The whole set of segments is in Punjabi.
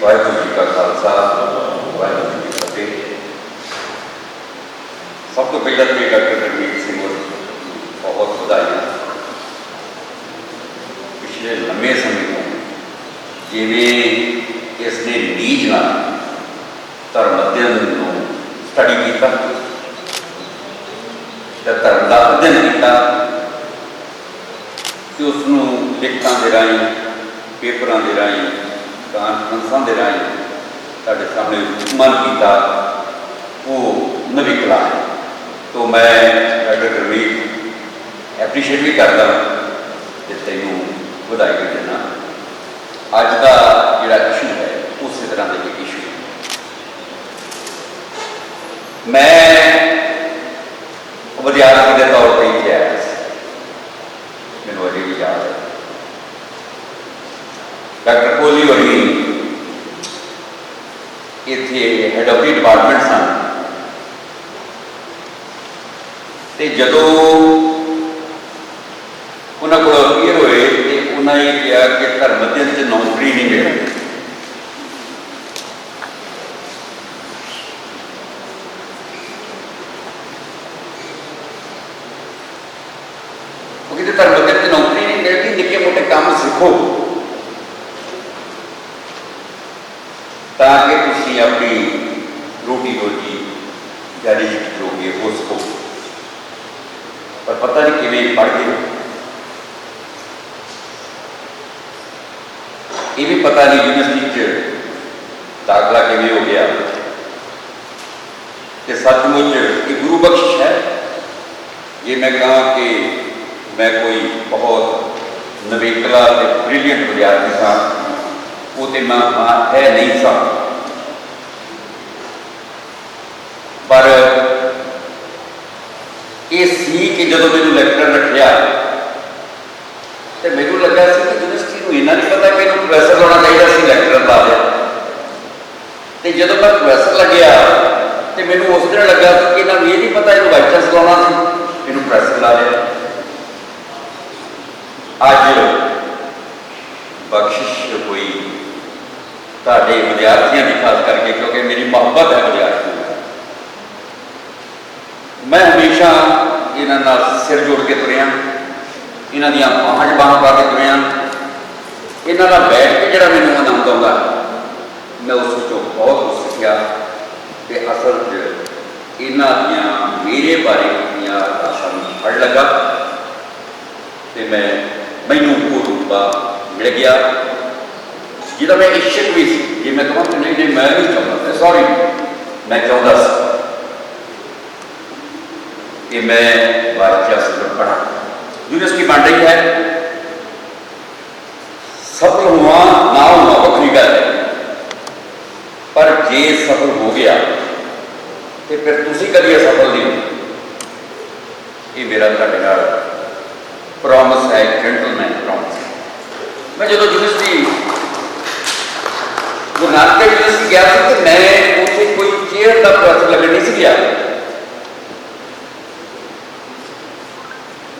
ਵਾਹਿਗੁਰੂ ਜੀ ਕਾ ਖਾਲਸਾ ਵਾਹਿਗੁਰੂ ਜੀ ਕੀ ਫਤਿਹ ਸਭ ਤੋਂ ਪਹਿਲਾਂ ਤੇ ਡਾਕਟਰ ਰਣਜੀਤ ਸਿੰਘ ਨੂੰ ਬਹੁਤ ਵਧਾਈਆਂ ਪਿਛਲੇ ਲੰਮੇ ਸਮੇਂ ਤੋਂ ਜਿਵੇਂ ਇਸ ਨੇ ਨੀਜ ਨਾਲ ਧਰਮ ਅਧਿਐਨ ਨੂੰ ਸਟੱਡੀ ਕੀਤਾ ਤੇ ਧਰਮ ਦਾ ਅਧਿਐਨ ਕੀਤਾ ਕਿ ਉਸ ਨੂੰ ਲਿਖਤਾਂ ਦੇ ਰਾਹੀਂ ਪੇਪਰਾਂ ਦੇ ਰਾਹੀਂ ਕਾਨਫਰੰਸਾਂ ਦੇ ਰਾਹੀਂ ਤੁਹਾਡੇ ਸਾਹਮਣੇ ਮਨ ਕੀਤਾ, ਉਹ ਨਵੀਕਲਾ ਹੈ। ਤੋਂ ਮੈਂ ਡਾਕਟਰ ਗੁਰਮੀਤ ਐਪਰੀਸ਼ੀਏਟ ਵੀ ਕਰਦਾ ਤੇ ਤੈਨੂੰ ਵਧਾਈ ਵੀ ਦਿੰਦਾ ਅੱਜ ਦਾ ਜਿਹੜਾ ਇਸ਼ੂ ਹੈ, ਉਸੇ ਤਰ੍ਹਾਂ ਦਾ ਇੱਕ ਇਸ਼ੂ ਮੈਂ ਵਿਦਿਆਰਥੀ ਦੇ ਤੌਰ ਤੇ ਹੀ ਆਇਆ ਸੀ। ਮੈਨੂੰ ਅਜੇ ਵੀ ਯਾਦ ਹੈ। ਡਾਕਟਰ ਕੋਹਲੀ ਹੋਰੀ ਇੱਥੇ ਹੈਡ ਆਫ ਦੀ ਡਿਪਾਰਟਮੈਂਟ ਸਨ। ਤੇ ਜਦੋਂ ਉਹਨਾਂ ਕੋਲ ਅਪੀਅਰ ਹੋਏ ਤੇ ਉਹਨਾਂ ਇਹ ਕਿਹਾ ਕਿ ਧਰਮ ਅਧਿਐਨ ਚ ਨੌਕਰੀ ਨਹੀਂ ਮਿਲਦੀ ਉਹ ਕਿਤੇ ਧਰਮ ਅਧਿਐਨ ਚ ਨੌਕਰੀ ਨਹੀਂ ਮਿਲਦੀ ਨਿੱਕੇ ਮੋਟੇ ਕੰਮ ਸਿੱਖੋ ਤਾਂ ਕਿ ਤੁਸੀਂ ਆਪਣੀ ਰੋਟੀ ਰੋਜੀ ਜਾਰੀ ਜੋਗੇ ਹੋ ਸਕੋ ਪਰ ਪਤਾ ਨਹੀਂ ਕਿਵੇਂ ਪੜ ਗਏ। ਇਹ ਵੀ ਪਤਾ ਨਹੀਂ ਯੂਨੀਵਰਸਿਟੀ ਚ ਦਾਖਲਾ ਕਿਵੇਂ ਹੋ ਗਿਆ। ਕਿ ਸੱਚਮੁੱਚ ਇਹ ਗੁਰੂ ਬਖਸ਼ਿਸ਼ ਹੈ। ਜੇ ਮੈਂ ਕਹਾਂ ਕਿ ਮੈਂ ਕੋਈ ਬਹੁਤ ਨਵੇਕਲਾ ਤੇ ਬ੍ਰਿਲੀਅੰਟ ਵਿਦਿਆਰਥੀ ਸਾਂ, ਉਹ ਤੇ ਮੈਂ ਹਾਂ ਹੈ ਨਹੀਂ ਸਾਂ। ਪਰ ਇਹ ਸੀ ਕਿ ਜਦੋਂ ਮੈਨੂੰ ਲੈਕਚਰ ਮੈਨੂੰ ਲੱਗਾ ਸੀ ਕਿ ਯੂਨੀਵਰਸਿਟੀ ਨੂੰ ਇੰਨਾ ਨਹੀਂ ਪਤਾ ਕਿ ਇਹਨੂੰ ਪ੍ਰੋਫੈਸਰ ਲਾਉਣਾ ਚਾਹੀਦਾ ਸੀ, ਲੈਕਚਰ ਲਾ ਦਿਆ ਤੇ ਜਦੋਂ ਮੈਂ ਪ੍ਰੋਫੈਸਰ ਲੱਗਿਆ ਤੇ ਮੈਨੂੰ ਉਸ ਦਿਨ ਲੱਗਾ ਕਿ ਇਹਨਾਂ ਨੂੰ ਇਹ ਨਹੀਂ ਪਤਾ ਇਹਨੂੰ ਵਾਈਸ ਚਾਂਸ ਲਾਉਣਾ ਸੀ, ਇਹਨੂੰ ਪ੍ਰੋਫੈਸਰ ਲਾ ਲਿਆ। ਅੱਜ ਬਖਸ਼ਿਸ਼ ਹੋਈ ਤੁਹਾਡੇ ਵਿਦਿਆਰਥੀਆਂ ਦੀ, ਖਾਸ ਕਰਕੇ ਕਿਉਂਕਿ ਮੇਰੀ ਮੁਹੱਬਤ ਹੈ ਵਿਦਿਆਰਥੀਆਂ ਨਾਲ ਮੈਂ ਹਮੇਸ਼ਾ ਇਹਨਾਂ ਨਾਲ ਸਿਰ ਜੋੜ ਕੇ ਤੁਰਿਆ। ਇਹਨਾਂ ਦੀਆਂ ਬਾਹਾਂ 'ਚ ਬਾਹਾਂ ਪਾ ਕੇ ਤੁਰਿਆ ਇਹਨਾਂ ਨਾਲ ਬੈਠ ਕੇ ਜਿਹੜਾ ਮੈਨੂੰ ਆਨੰਦ ਆਉਂਦਾ, ਮੈਂ ਉਸ ਵਿੱਚੋਂ ਬਹੁਤ ਕੁਝ ਸਿੱਖਿਆ ਤੇ ਅਸਲ 'ਚ ਇਹਨਾਂ ਦੀਆਂ ਮੇਰੇ ਬਾਰੇ ਦੀਆਂ ਆਸ਼ਾ ਨੂੰ ਪੜ ਲੱਗਾ ਤੇ ਮੈਂ ਮੈਨੂੰ ਉਹ ਰੂਪਾ ਮਿਲ ਗਿਆ, ਜਿਹਦਾ ਮੈਂ ਇੱਛਕ ਵੀ ਸੀ। ਜੇ ਮੈਂ ਕਹਾਂ ਕਿ ਨਹੀਂ ਨਹੀਂ, ਮੈਂ ਨਹੀਂ ਚਾਹੁੰਦਾ ਸੌਰੀ ਮੈਂ ਚਾਹੁੰਦਾ ਸੀ। ਕਿ ਮੈਂ ਬਾਦਸ਼ਾਹ ਸਦਰ ਪੜਾ ਯੂਨੀਵਰਸਿਟੀ ਬਣ ਰਹੀ ਹੈ? ਸਫਲ ਹੋਣਾ ਨਾ ਹੋਣਾ ਵੱਖਰੀ ਗੱਲ ਹੈ। ਪਰ ਜੇ ਸਫਲ ਹੋ ਗਿਆ, ਤੇ ਫਿਰ ਤੁਸੀਂ ਕਦੀ ਅਸਫਲ ਨਹੀਂ ਇਹ ਮੇਰਾ ਤੁਹਾਡੇ ਨਾਲ ਪ੍ਰੋਮਿਸ ਹੈ ਜੈਂਟਲਮੈਨ ਪ੍ਰੋਮਿਸ ਮੈਂ ਜਦੋਂ ਯੂਨੀਵਰਸਿਟੀ ਗੁਰੂ ਨਾਨਕ ਦੇਵ ਯੂਨੀਵਰਸਿਟੀ ਗਿਆ ਸੀ ਤੇ ਮੈਂ ਉੱਥੇ ਕੋਈ ਚੇਅਰ ਦਾ ਪ੍ਰੋਫੈਸਰ ਲੱਗਣ ਨਹੀਂ ਸੀ ਗਿਆ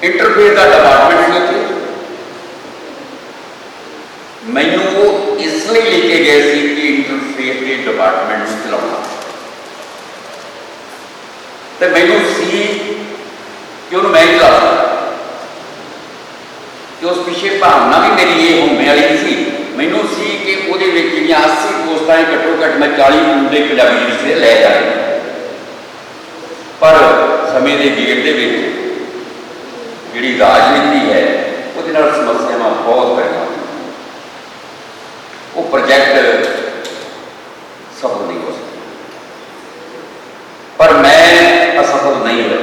ਇੰਟਰਫੇਸ ਦਾ ਡਿਪਾਰਟਮੈਂਟ ਸੀ ਉੱਥੇ ਮੈਨੂੰ ਉਹ ਇਸ ਲਈ ਲੈ ਕੇ ਗਏ ਸੀ ਕਿ ਇੰਟਰਫੇਸ ਦੇ ਡਿਪਾਰਟਮੈਂਟ ਨੂੰ ਚਲਾਉਣਾ। ਤੇ ਮੈਨੂੰ ਸੀ ਕਿ ਉਹਨੂੰ ਮੈਂ ਹੀ ਕਿ ਉਸ ਪਿੱਛੇ ਭਾਵਨਾ ਵੀ ਮੇਰੀ ਇਹ ਹੋਣੇ ਵਾਲੀ ਸੀ। ਮੈਨੂੰ ਸੀ ਕਿ ਉਹਦੇ ਵਿੱਚ ਜਿਹੜੀਆਂ 80 ਪੋਸਟਾਂ ਹੀ ਘੱਟੋ ਘੱਟ ਮੈਂ 40 ਮੁੰਡੇ ਪੰਜਾਬੀ ਯੂਨੀਵਰਸਿਟੀ ਲੈ ਜਾਣੇ ਪਰ ਸਮੇਂ ਦੇ ਗੇੜ ਦੇ ਵਿੱਚ ਜਿਹੜੀ ਰਾਜਨੀਤੀ ਹੈ, ਉਹਦੇ ਨਾਲ ਸਮੱਸਿਆਵਾਂ ਬਹੁਤ ਪੈਦਾ ਉਹ ਪ੍ਰੋਜੈਕਟ ਸਫਲ ਨਹੀਂ ਹੋ ਸਕਿਆ ਪਰ ਮੈਂ ਅਸਫਲ ਨਹੀਂ ਹੋਇਆ।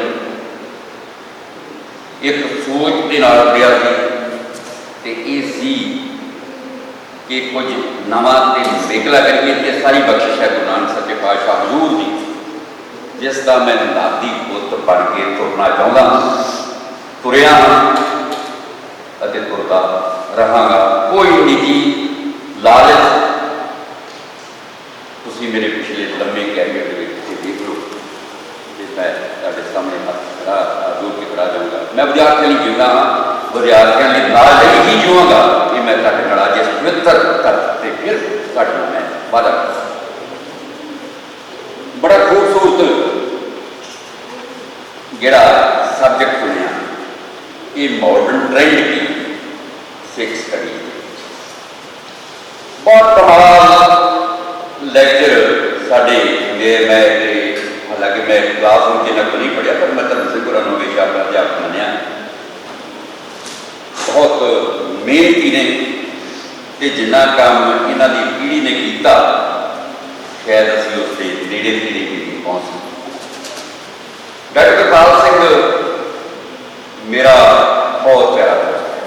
ਇੱਕ ਸੋਚ ਦੇ ਨਾਲ ਗਿਆ ਸੀ ਤੇ ਇਹ ਸੀ ਕਿ ਕੁਝ ਨਵਾਂ ਤੇ ਨਿਕਲਾ ਕਰੀਏ ਤੇ ਸਾਰੀ ਬਖਸ਼ਿਸ਼ ਹੈ ਗੁਰੂ ਨਾਨਕ ਸੱਚੇ ਪਾਤਸ਼ਾਹ ਹਜ਼ੂਰ ਦੀ, ਜਿਸ ਦਾ ਮੈਂ ਨਾਦੀ ਪੁੱਤ ਬਣ ਕੇ ਤੁਰਨਾ ਚਾਹੁੰਦਾ ਹਾਂ। ਤੁਰਿਆ ਹਾਂ ਅਤੇ ਤੁਰਦਾ ਰਹਾਂਗਾ ਕੋਈ ਨਿੱਜੀ ਲਾਲਚ ਤੁਸੀਂ ਮੇਰੇ ਪਿਛਲੇ ਲੰਮੇ ਕੈਰੀਅਰ ਦੇ ਵਿੱਚ ਇਹ ਦੇਖ ਲਓ ਕਿ ਮੈਂ ਤੁਹਾਡੇ ਸਾਹਮਣੇ ਹੱਥ ਖੜਾ ਜੋੜ ਕੇ ਖੜਾ ਜਾਊਂਗਾ ਮੈਂ ਵਿਦਿਆਰਥੀਆਂ ਲਈ ਜਿਉਂਦਾ ਹਾਂ ਵਿਦਿਆਰਥੀਆਂ ਲਈ ਨਾਲ ਲਈ ਹੀ ਜੀਵਾਂਗਾ ਕਿ ਮੈਂ ਤੁਹਾਡੇ ਨਾਲ ਅੱਜ ਇਸ ਪਵਿੱਤਰ ਤੱਕ ਤੇ ਫਿਰ ਤੁਹਾਡੇ ਨਾਲ ਮੈਂ ਵਾਦਾ ਬੜਾ ਖੂਬਸੂਰਤ ਜਿਹੜਾ ਸਬਜੈਕਟ ਚੁਣਿਆ ਇਹ ਮਾਡਰਨ ਟ੍ਰੈਂਡ ਦੀ ਸਿੱਖ ਸਟੱਡੀ ਬਹੁਤ ਕਮਾਲ ਲੈਕਚਰ ਸਾਡੇ ਦੇ ਮੈਂ ਤੇ ਹਾਲਾਂਕਿ ਮੈਂ ਕਲਾਸ ਵਿੱਚ ਜਿੰਨਾ ਕੁ ਨਹੀਂ ਪੜਿਆ ਪਰ ਮੈਂ ਸਿੰਘ ਗੁਰਾਂ ਨੂੰ ਹਮੇਸ਼ਾ ਆਪਣਾ ਅਧਿਆਪਕ ਮੰਨਿਆ। ਬਹੁਤ ਮਿਹਨਤੀ ਨੇ ਤੇ ਜਿੰਨਾ ਕੰਮ ਇਹਨਾਂ ਦੀ ਪੀੜ੍ਹੀ ਨੇ ਕੀਤਾ ਸ਼ਾਇਦ ਅਸੀਂ ਉਸ ਦੇ ਨੇੜੇ ਨੇੜੇ ਵੀ ਪਹੁੰਚ ਸਕੇ ਡਾਕਟਰ ਕਰਤਾਰ ਸਿੰਘ ਮੇਰਾ ਬਹੁਤ ਪਿਆਰਾ ਦੋਸਤ ਹੈ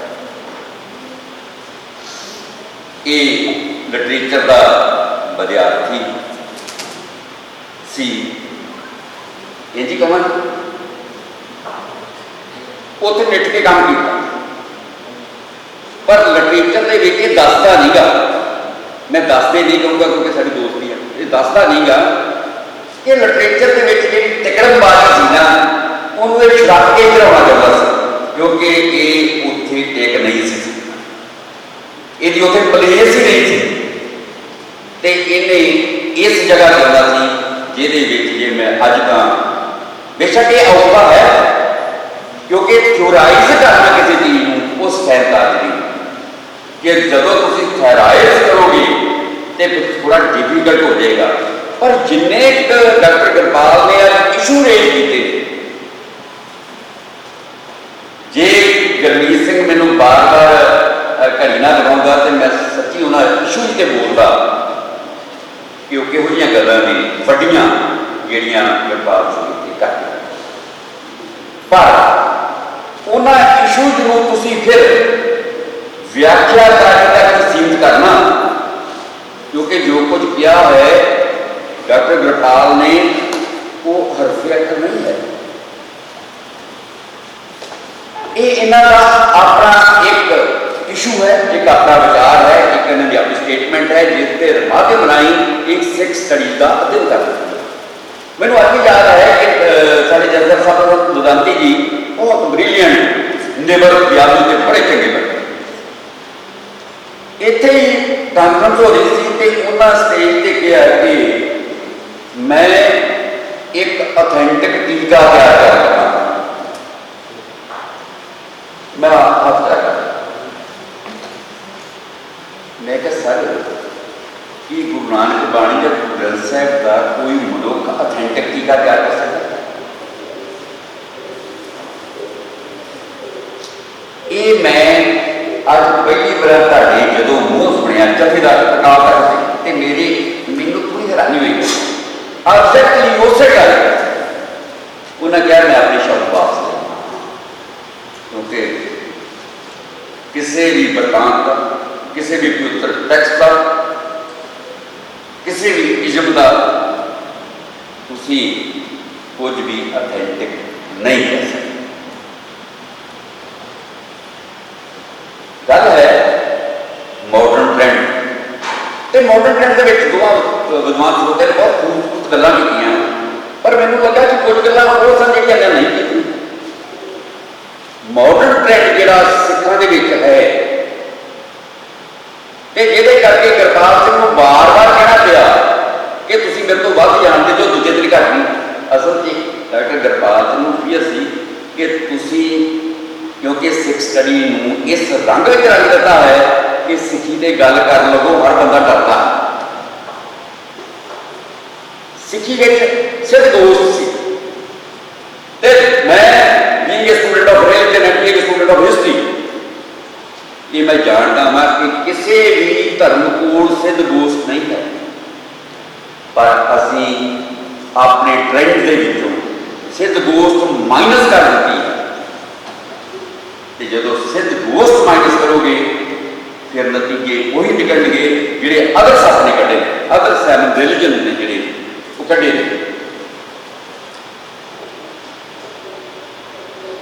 ਇਹ ਲਿਟਰੇਚਰ ਦਾ ਵਿਦਿਆਰਥੀ ਸੀ ਇਹ ਜੀ ਕਮਨ ਉੱਥੇ ਨਿੱਠ ਕੇ ਕੰਮ ਕੀਤਾ ਪਰ ਲਿਟਰੇਚਰ ਦੇ ਵਿੱਚ ਇਹ ਦੱਸਦਾ ਨਹੀਂਗਾ ਮੈਂ ਦੱਸਦੇ ਨਹੀਂ ਕਹੂੰਗਾ ਕਿਉਂਕਿ ਸਾਡੀ ਦੋਸਤੀ ਹੈ ਇਹ ਦੱਸਦਾ ਨਹੀਂਗਾ ਕਿ ਲਿਟਰੇਚਰ ਦੇ ਵਿੱਚ ਜਿਹੜੀ ਟਿਕੜਨਬਾਜ਼ੀ ਸੀ ਨਾ ਉਹਨੂੰ ਇਹ ਛੱਡ ਕੇ ਚੜਾਉਣਾ ਚਾਹੁੰਦਾ ਸੀ ਕਿਉਂਕਿ ਇਹ ਉੱਥੇ ਟਿਕ ਨਹੀਂ ਸੀ। ਇਹਦੀ ਉੱਥੇ ਪਲੇਸ ਹੀ ਨਹੀਂ ਸੀ। ਤੇ ਇਹਨੇ ਇਸ ਜਗ੍ਹਾ ਚਾਹੁੰਦਾ ਸੀ, ਜਿਹਦੇ ਵਿੱਚ ਜੇ ਮੈਂ ਅੱਜ ਤਾਂ ਬੇਸ਼ੱਕ ਇਹ ਔਖਾ ਹੈ, ਕਿਉਂਕਿ ਥਿਓਰਾਈਜ਼ ਕਰਨਾ ਕਿਸੇ ਚੀਜ਼ ਨੂੰ ਉਸ ਟਾਈਮ ਦਾ ਕਿ ਜਦੋਂ ਤੁਸੀਂ ਥਿਓਰਾਈਜ਼ ਕਰੋਗੇ, ਤੇ ਫਿਰ ਥੋੜਾ ਡਿਫਿਕਲਟ ਹੋ ਜਾਏਗਾ। ਪਰ ਜਿੰਨੇ ਕੁ ਡਾਕਟਰ ਗੁਰਪਾਲ ਨੇ ਅੱਜ ਇਸ਼ੂ ਰੇਜ਼ ਕੀਤੇ ਜੇ ਗਰਮੀਤ ਸਿੰਘ ਮੈਨੂੰ ਬਾਰ-ਬਾਰ ਘੜੀ ਨਾ ਲਗਾਉਂਦਾ ਤੇ ਮੈਂ ਸੱਚੀ ਉਹਨਾਂ ਇਸ਼ੂ ਤੇ ਬੋਲਦਾ ਕਿ ਉਹ ਕਿਹੋ ਜਿਹੀਆਂ ਗੱਲਾਂ ਨੇ, ਵੱਡੀਆਂ, ਜਿਹੜੀਆਂ ਗੁਰਪਾਲ ਸਿੰਘ ਜੀ ਕਰਦੇ ਪਰ ਉਹਨਾਂ ਇਸ਼ੂਜ਼ ਨੂੰ ਤੁਸੀਂ ਫਿਰ ਵਿਆਖਿਆ ਕਰਨ ਤੱਕ ਸੀਮਿਤ ਕਰਨਾ, ਕਿਉਂਕਿ ਜੋ ਕੁਝ ਕਿਹਾ ਹੈ ਡਾਕਟਰ ਗੁਰਪਾਲ ਨੇ, ਉਹ ਹਰਫੀ ਅੱਖਰ ਨਹੀਂ ਹੈ। ਇਹ ਇਹਨਾਂ ਦਾ ਆਪਣਾ ਇੱਕ ਇਸ਼ੂ ਹੈ ਇੱਕ ਆਪਣਾ ਵਿਚਾਰ ਹੈ ਇੱਕ ਇਹਨਾਂ ਦੀ ਆਪਣੀ ਸਟੇਟਮੈਂਟ ਹੈ ਜਿਸ ਤੇ ਰਮਾਦੇ ਬਣਾਈ ਇੱਕ ਸਿੱਖ ਸਟੱਡੀ ਦਾ ਅਧਿਐਨ ਕਰਦੇ ਮੈਨੂੰ ਅੱਜ ਵੀ ਯਾਦ ਹੈ ਕਿ ਅਹ, ਸਾਡੇ ਜਨਰਲ ਸਾਹਿਬ ਦੁਦਾਂਤੀ ਜੀ ਬਹੁਤ ਬ੍ਰਿਲੀਅੰਟ ਨੇਬਰ ਵਿਆਦੂ ਤੇ ਬੜੇ ਚੰਗੇ ਬੰਦੇ ਇੱਥੇ ਹੀ ਕਾਨਫਰੰਸ ਹੋ ਰਹੀ ਸੀ ਤੇ ਉਹਨਾਂ ਸਟੇਜ ਤੇ ਕਿਹਾ ਕਿ ਮੈਂ ਇੱਕ ਅਥੈਂਟਿਕ ਟੀਕਾ ਤਿਆਰ ਕਰ ਰਿਹਾ ਹਾਂ ਮੈਂ ਹੱਥ ਕਰ ਮੈਂ ਕਿਹਾ ਸਰ ਕੀ ਗੁਰੂ ਨਾਨਕ ਬਾਣੀ ਜਾਂ ਗੁਰੂ ਗ੍ਰੰਥ ਸਾਹਿਬ ਦਾ ਕੋਈ ਮਨੁੱਖ ਅਥੈਂਟਿਕ ਟੀਕਾ ਤਿਆਰ ਕਰ ਸਕਦਾ ਹੈ? ਇਹ ਮੈਂ ਅੱਜ ਪਹਿਲੀ ਵਾਰ ਤੁਹਾਡੇ ਜਦੋਂ ਮੂੰਹ ਸੁਣਿਆ ਜਥੇਦਾਰ ਪ੍ਰਕਾਸ਼ ਤੱਕ ਸੀ ਤੇ ਮੇਰੇ ਮੈਨੂੰ ਥੋੜੀ ਹੈਰਾਨੀ ਹੋਈ ਐਗਜ਼ੈਕਟਲੀ ਉਸੇ ਗੱਲ ਉਹਨਾਂ ਕਿਹਾ ਮੈਂ ਆਪਣੇ ਸ਼ਬਦ ਵਾਪਸ ਲੈ ਕਿਉਂਕਿ ਕਿਸੇ ਵੀ ਬਰਤਾਨ ਦਾ, ਕਿਸੇ ਵੀ ਪਵਿੱਤਰ ਟੈਕਸਟ ਦਾ, ਕਿਸੇ ਵੀ ਇਜ਼ਮ ਦਾ ਤੁਸੀਂ ਕੁਝ ਵੀ ਅਥੈਂਟਿਕ ਨਹੀਂ ਕਹਿ ਸਕਦੇ। ਗੱਲ ਹੈ ਮਾਡਰਨ ਟ੍ਰੈਂਡ ਤੇ ਮਾਡਰਨ ਟ੍ਰੈਂਡ ਦੇ ਵਿੱਚ ਦੋਵਾਂ, ਵਿਦਵਾਨ ਸਰੋਤੇ ਨੇ, ਬਹੁਤ ਖੂਬਸੂਰਤ ਗੱਲਾਂ ਕੀਤੀਆਂ, ਪਰ ਮੈਨੂੰ ਲੱਗਾ ਕਿ ਕੁਝ ਗੱਲਾਂ ਉਹ ਸਨ ਜਿਹੜੀਆਂ ਨਹੀਂ ਕੀਤੀਆਂ। ਮਾਡਰਨ ਟ੍ਰੈਂਡ ਜਿਹੜਾ ਸਿੱਖਾਂ ਦੇ ਵਿੱਚ ਹੈ, ਤੇ ਇਹਦੇ ਕਰਕੇ ਕਰਤਾਰ ਸਿੰਘ ਨੂੰ ਬਾਰ-ਬਾਰ ਕਹਿਣਾ ਪਿਆ ਕਿ ਤੁਸੀਂ ਮੇਰੇ ਤੋਂ ਵੱਧ ਜਾਣਦੇ ਜੋ ਦੂਜੇ ਤਰੀਕੇ ਨਹੀਂ। ਅਸਲ 'ਚ ਡਾਕਟਰ ਗਰਪਾਲ ਸਿੰਘ ਨੂੰ ਕੀ ਸੀ ਕਿ ਤੁਸੀਂ, ਕਿਉਂਕਿ ਸਿੱਖ ਸਟੱਡੀ ਨੂੰ ਇਸ ਰੰਗ ਵਿੱਚ ਰੰਗ ਦਿੱਤਾ ਹੈ ਕਿ ਸਿੱਖੀ ਤੇ ਗੱਲ ਕਰਨ ਲੱਗੋ, ਹਰ ਬੰਦਾ ਡਰਦਾ। ਸਿੱਖੀ ਵਿੱਚ ਸਿਰਫ ਦੋਸਤ ਸੀ ਤੇ ਮੈਂ being a student of religion and being a student of history ਇਹ ਮੈਂ ਜਾਣਦਾ ਹਾਂ ਕਿ ਕਿਸੇ ਵੀ ਧਰਮ ਕੋਲ ਸਿੱਧ ਦੋਸਤ ਨਹੀਂ ਹੈ। ਪਰ ਅਸੀਂ ਆਪਣੇ ਟ੍ਰੈਂਡ ਦੇ ਵਿੱਚੋਂ ਸਿੱਧ ਦੋਸਤ ਮਾਈਨਸ ਕਰ ਦਿੱਤੀ ਹੈ। ਤੇ ਜਦੋਂ ਸਿੱਧ ਦੋਸਤ ਮਾਈਨਸ ਕਰੋਗੇ, ਫਿਰ ਨਤੀਜੇ ਉਹੀ ਨਿਕਲਣਗੇ ਜਿਹੜੇ ਅਦਰ ਸੱਤ ਨੇ ਕੱਢੇ ਅਦਰ ਸੈਵਨ ਰਿਲੀਜਨ ਨੇ ਜਿਹੜੇ ਉਹ ਕੱਢੇ ਨੇ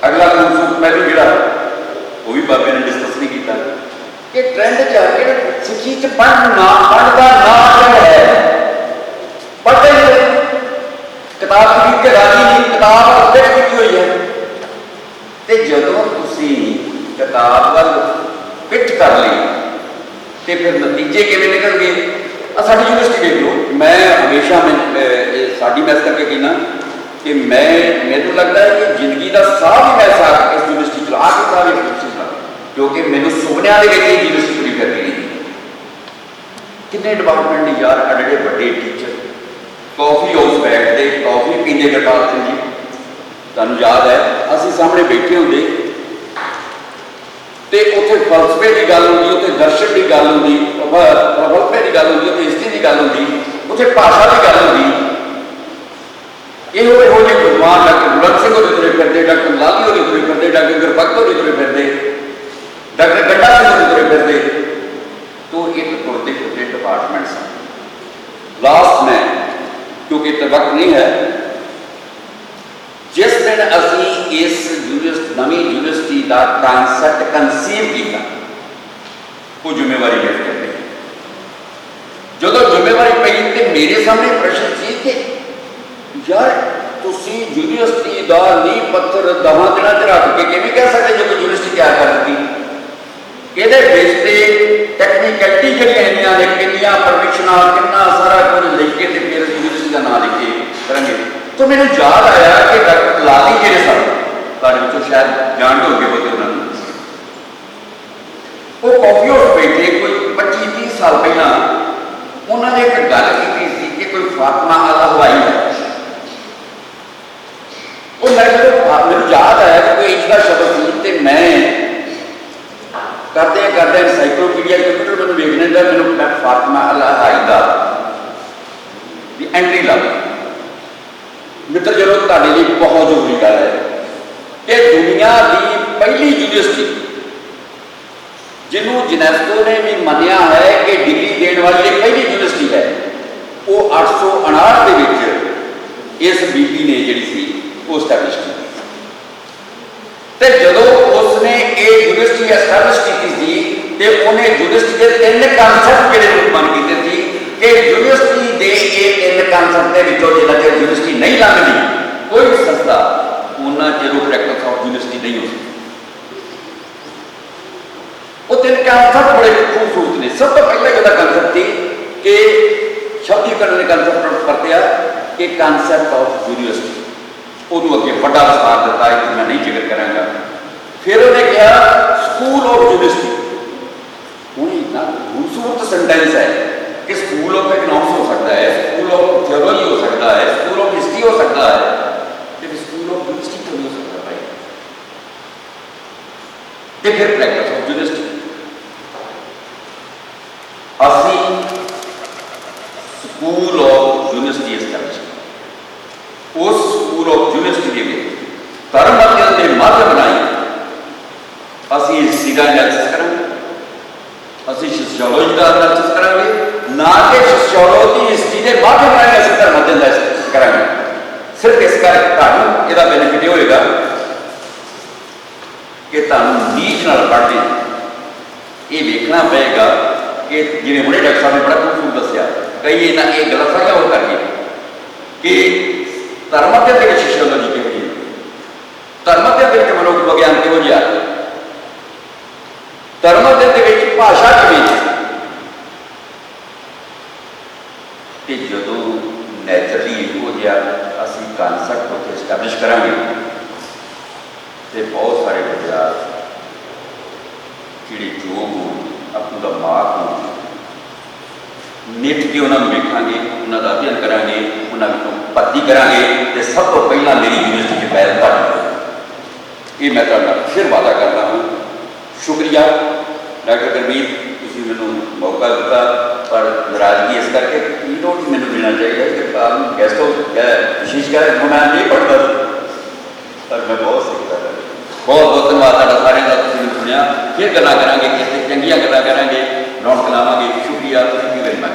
ਅਗਲਾ ਕਨਸੈਪਟ ਮੈਂ ਵੀ ਜਿਹੜਾ ਉਹ ਵੀ ਬਾਬੇ ਨੇ ਡਿਸਕਸ ਨਹੀਂ ਕੀਤਾ ਕਿ ਟ੍ਰੈਂਡ ਕੇ ਸਿੱਖੀ ਚ ਪੜ੍ਹਨ ਨਾ ਪੜ੍ਹਨ ਦਾ ਨਾ ਹੈ, ਪੜ੍ਹਦੇ ਨਹੀਂ ਕਿਤਾਬ ਖਰੀਦ ਕੇ ਰਾਜੀ ਨਹੀਂ ਕਿਤਾਬ ਅਪਡੇਟ ਕੀਤੀ ਹੋਈ ਹੈ। ਤੇ ਜਦੋਂ ਤੁਸੀਂ ਕਿਤਾਬ ਵੱਲ ਪਿੱਠ ਕਰ ਲਈ, ਤੇ ਫਿਰ ਨਤੀਜੇ ਕਿਵੇਂ ਨਿਕਲਣਗੇ? ਆ ਸਾਡੀ ਯੂਨੀਵਰਸਿਟੀ ਦੇਖ ਲਓ। ਮੈਂ ਹਮੇਸ਼ਾ ਮੈਂ ਸਾਡੀ ਮੈਸ ਕਰਕੇ ਕਹਿੰਦਾ ਕਿ ਮੈਂ, ਮੈਨੂੰ ਲੱਗਦਾ ਹੈ ਕਿ ਜ਼ਿੰਦਗੀ ਦਾ ਸਾਰਾ ਵੀ ਮੈਂ ਇਸ ਯੂਨੀਵਰਸਿਟੀ ਚ ਕੇ ਸਾਹ ਕਿਉਂਕਿ ਮੈਨੂੰ ਸੁਪਨਿਆਂ ਦੇ ਵਿੱਚ ਇਹ ਯੂਨੀਵਰਸਿਟੀ ਪੂਰੀ ਕਰਨੀ ਨਹੀਂ ਕਿੰਨੇ ਡਿਪਾਰਟਮੈਂਟ ਨੇ ਯਾਰ ਅੜੇ ਵੱਡੇ ਟੀਚਰ ਕਾਫੀ ਹਾਊਸ ਬੈਠਦੇ ਕਾਫੀ ਪੀਂਦੇ ਜਗਤਾਰ ਸਿੰਘ ਜੀ। ਤੁਹਾਨੂੰ ਯਾਦ ਹੈ, ਅਸੀਂ ਸਾਹਮਣੇ ਬੈਠੇ ਹੁੰਦੇ। ਤੇ ਉੱਥੇ ਫਲਸਫੇ ਦੀ ਗੱਲ ਹੁੰਦੀ, ਉੱਥੇ ਦਰਸ਼ਨ ਦੀ ਗੱਲ ਹੁੰਦੀ ਫਲਸਫੇ ਦੀ ਗੱਲ ਹੁੰਦੀ, ਉੱਥੇ ਹਿਸਟਰੀ ਦੀ ਗੱਲ ਹੁੰਦੀ, ਉੱਥੇ ਭਾਸ਼ਾ ਦੀ ਗੱਲ ਹੁੰਦੀ। ਇਹੋ ਇਹੋ ਜਿਹੇ ਵਿਦਵਾਨ ਡਾਕਟਰ ਗੁਰਬਖਸ਼ ਸਿੰਘ ਹੋਰੀ ਤੁਰੇ ਫਿਰਦੇ, ਡਾਕਟਰ ਲਾਲੀ ਹੋਰੀ ਤੁਰੇ ਫਿਰਦੇ, ਡਾਕਟਰ ਗੁਰਬਖਸ਼ ਹੋਰੀ ਤੁਰੇ ਫਿਰਦੇ। ਡਾਕਟਰ ਗੰਡਾ ਸਿੰਘ ਹੋਰੀ ਤੁਰੇ ਫਿਰਦੇ ਤੋਂ ਇੱਕ ਤੁਰਦੇ ਫਿਰਦੇ ਡਿਪਾਰਟਮੈਂਟ ਸਨ ਲਾਸਟ ਮੈਂ ਕਿਉਂਕਿ ਤੇ ਵਕਤ ਨਹੀਂ ਹੈ ਜਿਸ ਦਿਨ ਅਸੀਂ ਇਸ ਯੂਨੀਵਰਸਿਟੀ ਨਵੀਂ ਯੂਨੀਵਰਸਿਟੀ ਦਾ ਕਨਸੈਪਟ ਕਨਸੀਵ ਕੀਤਾ ਉਹ ਜ਼ਿੰਮੇਵਾਰੀ ਲੈ ਕੇ ਜਦੋਂ ਜ਼ਿੰਮੇਵਾਰੀ ਪਈ ਤੇ ਮੇਰੇ ਸਾਹਮਣੇ ਪ੍ਰਸ਼ਨ ਸੀ ਕਿ ਯਾਰ ਤੁਸੀਂ ਯੂਨੀਵਰਸਿਟੀ ਦਾ ਨੀਂਹ ਪੱਥਰ ਦਹਾਂ ਦਿਨਾਂ ਚ ਰੱਖ ਕੇ ਕਿਵੇਂ ਕਹਿ ਸਕਦੇ ਜੋ ਕਿ ਯੂਨੀਵਰਸਿਟੀ ਤਿਆਰ ਕਰ ਦਿੱਤੀ ਇਹਦੇ ਬੇਸ ਤੇ ਟੈਕਨੀਕੈਲਿਟੀ ਜਿਹੜੀਆਂ ਇੰਨੀਆਂ ਨੇ ਕਿੰਨੀਆਂ ਪਰਮਿਸ਼ਨਾਂ ਕਿੰਨਾ ਸਾਰਾ ਕੁਝ ਲਿਖ ਕੇ ਤੇ ਫਿਰ ਯੂਨੀਵਰਸਿਟੀ ਦਾ ਨਾਮ ਲਿਖ ਕਰਾਂਗੇ। ਤਾਂ ਮੈਨੂੰ ਯਾਦ ਆਇਆ ਕਿ ਡਾਕਟਰ ਲਾਲੀ ਜਿਹੜੇ ਸਨ, ਤੁਹਾਡੇ ਵਿੱਚੋਂ ਸ਼ਾਇਦ ਜਾਣਦੇ ਹੋਗੇ ਬੋਤੇ ਉਹਨਾਂ ਨੂੰ। ਉਹ ਕਾਫੀ ਹਾਊਸ ਬੈਠੇ ਕੋਈ 25 30 ਸਾਲ ਪਹਿਲਾਂ, ਉਹਨਾਂ ਨੇ ਇੱਕ ਗੱਲ ਕੀਤੀ ਸੀ ਕਿ ਕੋਈ ਫਾਤਮਾ ਆਲਾ ਹਵਾਈ ਹੈ। ਉਹ ਮੈਨੂੰ ਯਾਦ ਆਇਆ ਕਿ ਕੋਈ ਇੰਜ ਦਾ ਸ਼ਬਦ ਸੀ ਤੇ ਮੈਂ ਕਰਦੇ ਕਰਦੇ ਐਨਸਾਈਕਲੋਪੀਡੀਆ ਕੰਪਿਊਟਰ ਮੈਨੂੰ ਵੇਖਣੇ ਦਾ ਮੈਨੂੰ ਮੈਂ ਫਾਤਮਾ ਅਲ ਹਵਾਈ ਦੀ ਐਂਟਰੀ ਲੱਗ ਮਿੱਤਰ, ਜਦੋਂ ਤੁਹਾਡੇ ਲਈ ਬਹੁਤ ਜ਼ਰੂਰੀ ਗੱਲ ਹੈ ਇਹ ਦੁਨੀਆ ਦੀ ਪਹਿਲੀ ਯੂਨੀਵਰਸਿਟੀ, ਜਿਹਨੂੰ ਜਨੈਸਕੋ ਨੇ ਵੀ ਮੰਨਿਆ ਹੈ ਕਿ ਡਿਗਰੀ ਦੇਣ ਵਾਲੀ ਇਹ ਪਹਿਲੀ ਯੂਨੀਵਰਸਿਟੀ ਹੈ, ਉਹ 859 ਦੇ ਵਿੱਚ ਇਸ ਬੀਬੀ ਨੇ ਜਿਹੜੀ ਸੀ, ਉਹ ਸਟੈਬਲਿਸ਼ ਕੀਤੀ। ਤੇ ਜਦੋਂ ਉਸਨੇ ਇਹ ਯੂਨੀਵਰਸਿਟੀ ਐਸਟੈਬਲਿਸ਼ ਕੀਤੀ ਸੀ ਤੇ ਉਹਨੇ ਯੂਨੀਵਰਸਿਟੀ ਦੇ ਤਿੰਨ ਕਨਸੈਪਟ ਜਿਹੜੇ ਰੂਪਮਾਨ ਕੀਤੇ ਸੀ ਕਿ ਯੂਨੀਵਰਸਿਟੀ ਦੇ ਇਹ ਤਿੰਨ ਕਨਸੈਪਟ ਦੇ ਵਿੱਚੋਂ ਜਿਹੜਾ ਕਿ ਯੂਨੀਵਰਸਿਟੀ ਨਹੀਂ ਲੰਘਦੀ ਕੋਈ ਵੀ ਸੰਸਥਾ ਉਹਨਾਂ ਚਿਰ ਪ੍ਰੈਕਟਿਸ ਆਫ ਯੂਨੀਵਰਸਿਟੀ ਨਹੀਂ ਹੋ ਸਕਦੀ ਉਹ ਤਿੰਨ ਕਨਸੈਪਟ ਬੜੇ ਖੂਬਸੂਰਤ ਨੇ ਸਭ ਤੋਂ ਪਹਿਲਾਂ ਜਿਹੜਾ ਕਨਸੈਪਟ ਸੀ ਕਿ ਸ਼ਬਦੀਕਰਨ ਨੇ ਕਨਸੈਪਟ ਵਰਤਿਆ ਕਿ ਕਨਸੈਪਟ ਆਫ ਯੂਨੀਵਰਸਿਟੀ ਉਹਨੂੰ ਅੱਗੇ ਵੱਡਾ ਵਿਸਤਾਰ ਦਿੱਤਾ ਹੈ ਕਿ ਮੈਂ ਨਹੀਂ ਜ਼ਿਕਰ ਕਰਾਂਗਾ। ਫਿਰ ਉਹਨੇ ਕਿਹਾ ਸਕੂਲ ਆਫ ਯੂਨੀਵਰਸਿਟੀ ਹੁਣ ਇੰਨਾ ਖੂਬਸੂਰਤ ਸੈਂਟੈਂਸ ਹੈ ਕਿ ਸਕੂਲ ਆਫ ਇਕਨੋਮਿਕਸ ਹੋ ਸਕਦਾ ਹੈ ਸਕੂਲ ਆਫ ਥਿਓਰੀ ਹੋ ਸਕਦਾ ਹੈ ਸਕੂਲ ਆਫ ਹਿਸਟਰੀ ਹੋ ਸਕਦਾ ਹੈ। ਤੇ ਸਕੂਲ ਆਫ ਯੂਨੀਵਰਸਿਟੀ ਕਿਉਂ ਨਹੀਂ ਹੋ ਸਕਦਾ ਭਾਈ? ਤੇ ਫਿਰ ਪ੍ਰੈਕਟਿਸ ਆਫ ਯੂਨੀਵਰਸਿਟੀ ਅਸੀਂ ਸਕੂਲ ਆਫ ਯੂਨੀਵਰਸਿਟੀ ਐਸਟੈਬਲਿਸ਼ ਉਸ ਸਕੂਲ ਆਫ ਯੂਨੀਵਰਸਿਟੀ ਦੇ ਵਿੱਚ ਧਰਮ ਅਧਿਐਨ ਦੇ ਮਾਧਿਅਮ ਰਾਹੀਂ ਅਸੀਂ ਸਿੱਧਾ ਐਨਾਲਿਸਿਸ ਕਰਾਂਗੇ ਅਸੀਂ ਸੋਸ਼ੀਓਲੋਜੀ ਦਾ ਐਨਾਲਿਸਿਸ ਕਰਾਂਗੇ। ਨਾ ਕਿ ਸੋਸ਼ੀਓਲੋਜੀ ਹਿਸਟਰੀ ਦੇ ਮਾਧਿਅਮ ਰਾਹੀਂ ਅਸੀਂ ਧਰਮ ਅਧਿਐਨ ਦਾ ਕਰਾਂਗੇ। ਸਿਰਫ ਇਸ ਕਰਕੇ ਤੁਹਾਨੂੰ ਇਹਦਾ ਬੈਨੀਫਿਟ ਹੋਏਗਾ ਕਿ ਤੁਹਾਨੂੰ ਨੀਚ ਨਾਲ ਪੜ੍ਹਦੇ ਇਹ ਵੇਖਣਾ ਪਏਗਾ ਕਿ ਜਿਵੇਂ ਮੁੰਡੇ ਡਾਕਟਰ ਸਾਹਿਬ ਨੇ ਬੜਾ ਖੂਬਸੂਰਤ ਦੱਸਿਆ ਕਈ ਇਹਨਾਂ ਇਹ ਗਲਤ ਫਹਿਮੀਆਂ ਹੋ ਕਰਕੇ ਕਿ ਧਰਮ ਦੇ ਵਿੱਚ ਸੋਸ਼ੀਓਲੋਜੀ ਕਿਹੋ ਜਿਹੀ ਹੈ? ਧਰਮ ਦੇ ਵਿੱਚ ਮਨੁੱਖ ਵਿਗਿਆਨ ਕਿਹੋ ਜਿਹਾ ਧਰਮ ਦੇ ਵਿੱਚ ਭਾਸ਼ਾ ਕਿਵੇਂ ਹੈ ਤੇ ਜਦੋਂ ਨੈਚੁਰਲੀ ਇਹੋ ਜਿਹਾ ਅਸੀਂ ਕਨਸੈਪਟ ਉੱਥੇ ਸਟੈਬਲਿਸ਼ ਕਰਾਂਗੇ। ਤੇ ਬਹੁਤ ਸਾਰੇ ਵਿਦਿਆਰਥੀ ਜਿਹੜੇ ਜੋ ਆਪਣਾ ਦਾ ਮਾਰਕ ਨੂੰ ਨਿੱਠ ਕੇ ਉਹਨਾਂ ਨੂੰ ਵੇਖਾਂਗੇ, ਉਹਨਾਂ ਦਾ ਅਧਿਐਨ ਕਰਾਂਗੇ, ਉਹਨਾਂ ਵਿੱਚੋਂ ਭਰਤੀ ਕਰਾਂਗੇ ਤੇ ਸਭ ਤੋਂ ਪਹਿਲਾਂ ਮੇਰੀ ਯੂਨੀਵਰਸਿਟੀ 'ਚ ਪੈਰ ਤੁਹਾਡੀ ਇਹ ਮੈਂ ਤੁਹਾਡਾ ਫਿਰ ਵਾਅਦਾ ਕਰਦਾ ਹਾਂ। ਸ਼ੁਕਰੀਆ। ਡਾਕਟਰ ਕਰਮੀਰ ਤੁਸੀਂ ਮੈਨੂੰ ਮੌਕਾ ਦਿੱਤਾ, ਪਰ ਨਾਰਾਜ਼ਗੀ ਇਸ ਕਰਕੇ ਇਹ ਨੋਟ ਮੈਨੂੰ ਦੇਣਾ ਚਾਹੀਦਾ ਕਿ ਕੱਲ ਗੈਸਟ ਹਾਊਸ ਵਿਸ਼ੇਸ਼ ਕਰਕੇ ਮੈਂ ਨਹੀਂ ਪੜਦਾ ਪਰ ਮੈਂ ਬਹੁਤ ਸਿੱਖਦਾ ਰਿਹਾ ਬਹੁਤ ਬਹੁਤ ਧੰਨਵਾਦ ਤੁਹਾਡਾ, ਸਾਰਿਆਂ ਦਾ ਤੁਸੀਂ ਸੁਣਿਆ। ਫਿਰ ਗੱਲਾਂ ਕਰਾਂਗੇ, ਕਿਸੇ ਚੰਗੀਆਂ ਗੱਲਾਂ ਕਰਾਂਗੇ। ਰੌਣਕ ਲਾਵਾਂਗੇ। ਸ਼ੁਕਰੀਆ, ਤੁਸੀਂ ਵੀ ਵੈਰੀ ਮਚ